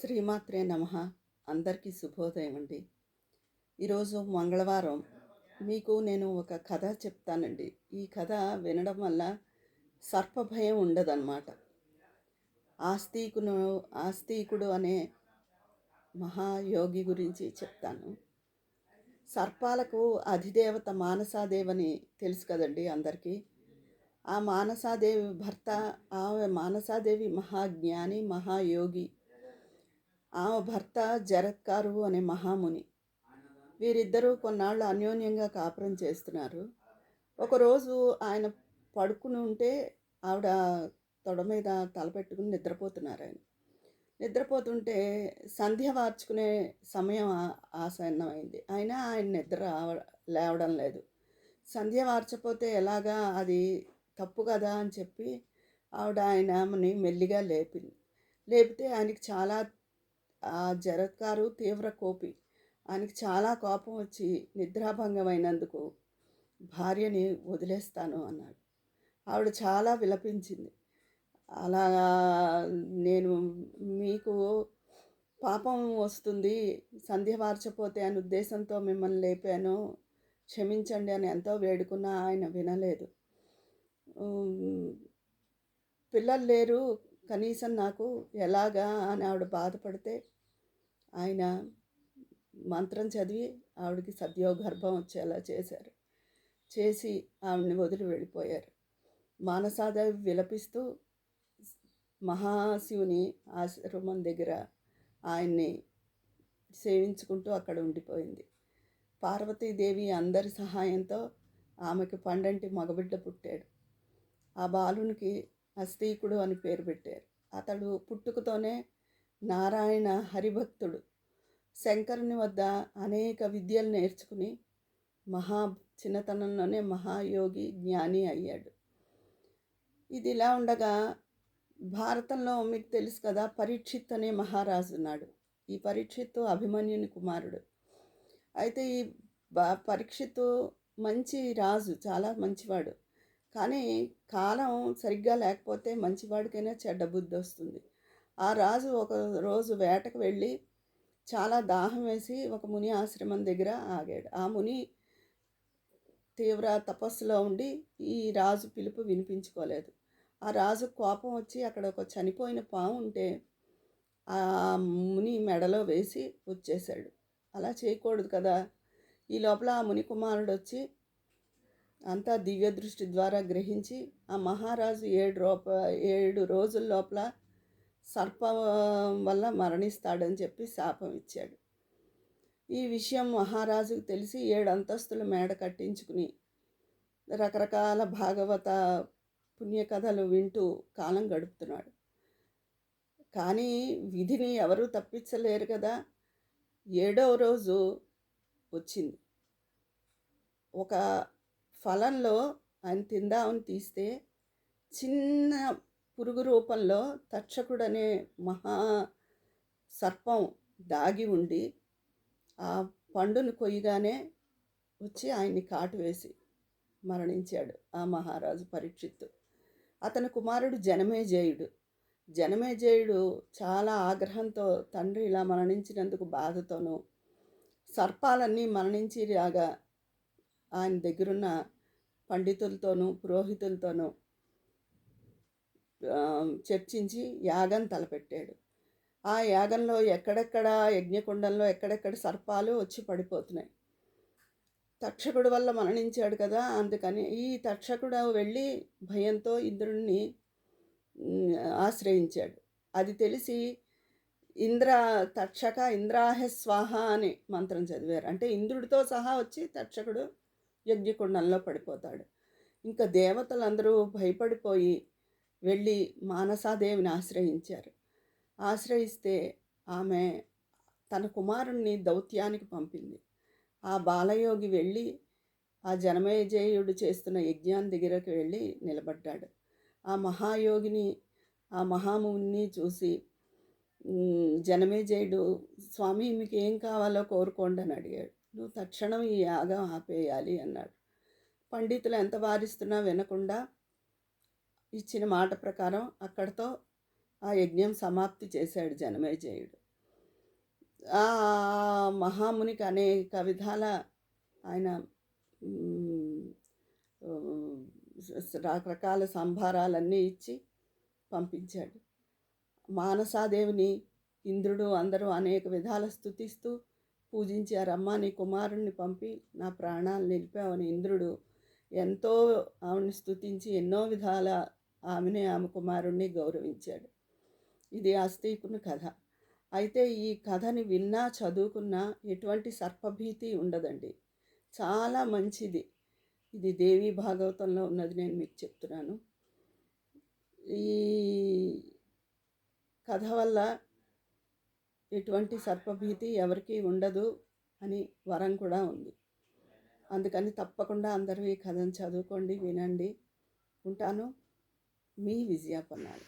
శ్రీమాత్రే నమ. అందరికీ శుభోదయం అండి. ఈరోజు మంగళవారం మీకు నేను ఒక కథ చెప్తానండి. ఈ కథ వినడం వల్ల సర్పభయం ఉండదన్నమాట. ఆస్తికును ఆస్తికుడు అనే మహాయోగి గురించి చెప్తాను. సర్పాలకు అధిదేవత మానసాదేవని తెలుసు కదండి అందరికీ. ఆ మానసాదేవి భర్త ఆమె మానసాదేవి మహాజ్ఞాని మహాయోగి ఆమె భర్త జరత్కారు అనే మహాముని. వీరిద్దరూ కొన్నాళ్ళు అన్యోన్యంగా కాపురం చేస్తున్నారు. ఒకరోజు ఆయన పడుకుని ఉంటే ఆవిడ తొడ మీద తలపెట్టుకుని నిద్రపోతున్నారు ఆయన. నిద్రపోతుంటే సంధ్య వార్చుకునే సమయం ఆసన్నమైంది. అయినా ఆయన నిద్ర లేవడం లేదు. సంధ్య వార్చపోతే ఎలాగా అది తప్పు కదా అని చెప్పి ఆవిడ ఆయనని మెల్లిగా లేపింది. లేపితే ఆయనకి చాలా ఆ జరత్ గారు తీవ్ర కోపి. ఆయనకి చాలా కోపం వచ్చి నిద్రాభంగమైనందుకు భార్యని వదిలేస్తాను అన్నాడు. ఆవిడ చాలా విలపించింది. అలా నేను మీకు పాపం వస్తుంది సంధ్య వార్చపోతే అనే ఉద్దేశంతో మిమ్మల్ని లేపాను క్షమించండి అని ఎంతో వేడుకున్నా ఆయన వినలేదు. పిల్లలు లేరు కనీసం నాకు ఎలాగా అని ఆవిడ బాధపడితే ఆయన మంత్రం చదివి ఆవిడకి సద్యోగర్భం వచ్చేలా చేశారు. చేసి ఆవిడని వదిలి వెళ్ళిపోయారు. మానసాదేవి విలపిస్తూ మహాశివుని ఆశ్రమం దగ్గర ఆయన్ని సేవించుకుంటూ అక్కడ ఉండిపోయింది. పార్వతీదేవి అందరి సహాయంతో ఆమెకు పండంటి మగబిడ్డ పుట్టాడు. ఆ బాలునికి అస్తీకుడు అని పేరు పెట్టారు. అతడు పుట్టుకతోనే నారాయణ హరిభక్తుడు. శంకరుని వద్ద అనేక విద్యలు నేర్చుకుని మహా చిన్నతనంలోనే మహాయోగి జ్ఞాని అయ్యాడు. ఇది ఇలా ఉండగా భారతంలో మీకు తెలుసు కదా పరీక్షిత్ అనే మహారాజు ఉన్నాడు. ఈ పరీక్షిత్తు అభిమన్యుని కుమారుడు. అయితే ఈ పరీక్షిత్తు మంచి రాజు చాలా మంచివాడు. కానీ కాలం సరిగ్గా లేకపోతే మంచివాడికైనా చెడ్డ బుద్ధి వస్తుంది. ఆ రాజు ఒక రోజు వేటకు వెళ్ళి చాలా దాహం వేసి ఒక ముని ఆశ్రమం దగ్గర ఆగాడు. ఆ ముని తీవ్ర తపస్సులో ఉండి ఈ రాజు పిలుపు వినిపించుకోలేదు. ఆ రాజు కోపం వచ్చి అక్కడ ఒక చనిపోయిన పాము ఉంటే ఆ ముని మెడలో వేసి వచ్చేసాడు అలా చేయకూడదు కదా. ఈ లోపల ఆ ముని కుమారుడు వచ్చి అంతా దివ్య దృష్టి ద్వారా గ్రహించి ఆ మహారాజు ఏడు రూప ఏడు రోజుల లోపల సర్పం వల్ల మరణిస్తాడని చెప్పి శాపం ఇచ్చాడు. ఈ విషయం మహారాజుకు తెలిసి ఏడు అంతస్తుల మేడ కట్టించుకుని రకరకాల భాగవత పుణ్యకథలు వింటూ కాలం గడుపుతున్నాడు. కానీ విధిని ఎవరూ తప్పించలేరు కదా. ఏడవ రోజు వచ్చింది. ఒక ఫలంలో ఆయన తిందామని తీస్తే చిన్న పురుగు రూపంలో తక్షకుడనే మహా సర్పం దాగి ఉండి ఆ పండును కొయ్యగానే వచ్చి ఆయన్ని కాటు వేసి మరణించాడు ఆ మహారాజు పరీక్షిత్తు. అతని కుమారుడు జనమేజయుడు. జనమేజయుడు చాలా ఆగ్రహంతో తండ్రి ఇలా మరణించినందుకు బాధతోనూ సర్పాలన్నీ మరణించేలాగా ఆయన దగ్గరున్న పండితులతోనూ పురోహితులతోనూ చర్చించి యాగం తలపెట్టాడు. ఆ యాగంలో ఎక్కడెక్కడ యజ్ఞకుండంలో ఎక్కడెక్కడ సర్పాలు వచ్చి పడిపోతున్నాయి. తక్షకుడు వల్ల మరణించాడు కదా అందుకని ఈ తక్షకుడు వెళ్ళి భయంతో ఇంద్రుడిని ఆశ్రయించాడు. అది తెలిసి ఇంద్ర తక్షక ఇంద్రాహ స్వాహ అని మంత్రం చదివారు. అంటే ఇంద్రుడితో సహా వచ్చి తక్షకుడు యజ్ఞకుండంలో పడిపోతాడు. ఇంకా దేవతలందరూ భయపడిపోయి వెళ్ళి మానసాదేవిని ఆశ్రయించారు. ఆశ్రయిస్తే ఆమె తన కుమారుణ్ణి దౌత్యానికి పంపింది. ఆ బాలయోగి వెళ్ళి ఆ జనమేజయుడు చేస్తున్న యజ్ఞాన్ని దగ్గరకు వెళ్ళి నిలబడ్డాడు. ఆ మహాయోగిని ఆ మహాముని చూసి జనమేజయుడు స్వామి మీకు ఏం కావాలో కోరుకోండి అని అడిగాడు. నువ్వు తక్షణం ఈ యాగం ఆపేయాలి అన్నాడు. పండితులు ఎంత వారిస్తున్నా వినకుండా ఇచ్చిన మాట ప్రకారం అక్కడితో ఆ యజ్ఞం సమాప్తి చేశాడు జనమేజయుడు. ఆ మహామునికి అనేక విధాల ఆయన రకరకాల సంభారాలన్నీ ఇచ్చి పంపించాడు. మానసాదేవిని ఇంద్రుడు అందరూ అనేక విధాల స్థుతిస్తూ పూజించారమ్మా నీ కుమారుణ్ణి పంపి నా ప్రాణాలు నిలిపావని ఇంద్రుడు ఎంతో ఆమెను స్థుతించి ఎన్నో విధాల ఆమెనే ఆమె కుమారుణ్ణి గౌరవించాడు. ఇది ఆస్తికుని కథ. అయితే ఈ కథని విన్నా చదువుకున్నా ఎటువంటి సర్పభీతి ఉండదండి. చాలా మంచిది. ఇది దేవి భాగవతంలో ఉన్నది నేను మీకు చెప్తున్నాను. ఈ కథ వల్ల ఎటువంటి సర్పభీతి ఎవరికీ ఉండదు అని వరం కూడా ఉంది. అందుకని తప్పకుండా అందరూ ఈ కథను చదువుకోండి వినండి. ఉంటాను. మీ విజయాపన్నాలు